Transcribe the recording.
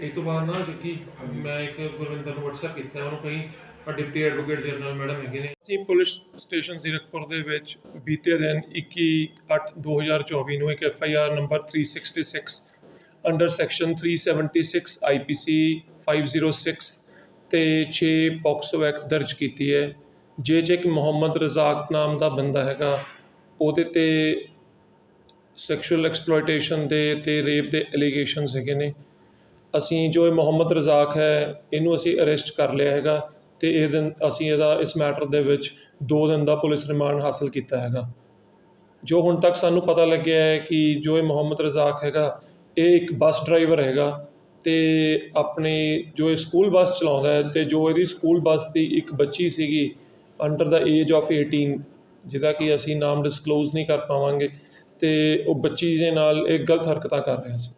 ਇਹ ਤੋਂ ਬਾਅਦ ਨਾ ਜਿੱਕੀ ਮੈਂ ਇੱਕ ਗੁਰਵਿੰਦਰ ਨੂੰ WhatsApp ਕੀਤਾ ਉਹਨੂੰ ਕਹੀਂ ਆ ਡਿਪਟੀ ਐਡਵੋਕੇਟ ਜਨਰਲ ਮੈਡਮ ਹੈਗੇ ਨੇ। ਅਸੀਂ ਪੁਲਿਸ ਸਟੇਸ਼ਨ ਜ਼ੀਰਕਪੁਰ ਦੇ ਵਿੱਚ ਬੀਤੇ ਦਿਨ 21/8/2024 ਨੂੰ ਇੱਕ F I R number 366 under section 376 IPC 506 ਤੇ 6 ਪੌਕਸੋ ਐਕਟ ਦਰਜ ਕੀਤੀ ਹੈ। ਜੇ ਜੇ ਕਿ ਮੁਹੰਮਦ ਰਜ਼ਾਕ ਨਾਮ ਦਾ ਬੰਦਾ ਹੈਗਾ, ਉਹਦੇ ਤੇ ਸੈਕਸ਼ੂਅਲ ਐਕਸਪਲੋਇਟੇਸ਼ਨ ਦੇ ਤੇ ਰੇਪ ਦੇ ਐਲੀਗੇਸ਼ਨਸ ਹੈਗੇ ਨੇ। ਅਸੀਂ ਜੋ ਇਹ ਮੁਹੰਮਦ ਰਜ਼ਾਕ ਹੈ, ਇਹਨੂੰ ਅਸੀਂ ਅਰੈਸਟ ਕਰ ਲਿਆ ਹੈਗਾ ਤੇ ਇਹ ਦਿਨ ਅਸੀਂ ਇਹਦਾ ਇਸ ਮੈਟਰ ਦੇ ਵਿੱਚ 2 ਦਿਨ ਦਾ ਪੁਲਿਸ ਰਿਮਾਂਡ ਹਾਸਲ ਕੀਤਾ ਹੈਗਾ। ਜੋ ਹੁਣ ਤੱਕ ਸਾਨੂੰ ਪਤਾ ਲੱਗਿਆ ਹੈ ਕਿ ਜੋ ਇਹ ਮੁਹੰਮਦ ਰਜ਼ਾਕ ਹੈਗਾ ਇਹ ਇੱਕ ਬੱਸ ਡਰਾਈਵਰ ਹੈਗਾ ਅਤੇ ਆਪਣੇ ਜੋ ਇਹ ਸਕੂਲ ਬੱਸ ਚਲਾਉਂਦਾ ਹੈ ਅਤੇ ਜੋ ਇਹਦੀ ਸਕੂਲ ਬੱਸ ਦੀ ਇੱਕ ਬੱਚੀ ਸੀਗੀ ਅੰਡਰ ਦਾ ਏਜ ਆਫ 18 ਜਿਹਦਾ ਕਿ ਅਸੀਂ ਨਾਮ ਡਿਸਕਲੋਜ਼ ਨਹੀਂ ਕਰ ਪਾਵਾਂਗੇ ਅਤੇ ਉਹ ਬੱਚੀ ਦੇ ਨਾਲ ਇਹ ਗਲਤ ਹਰਕਤਾਂ ਕਰ ਰਿਹਾ ਸੀ।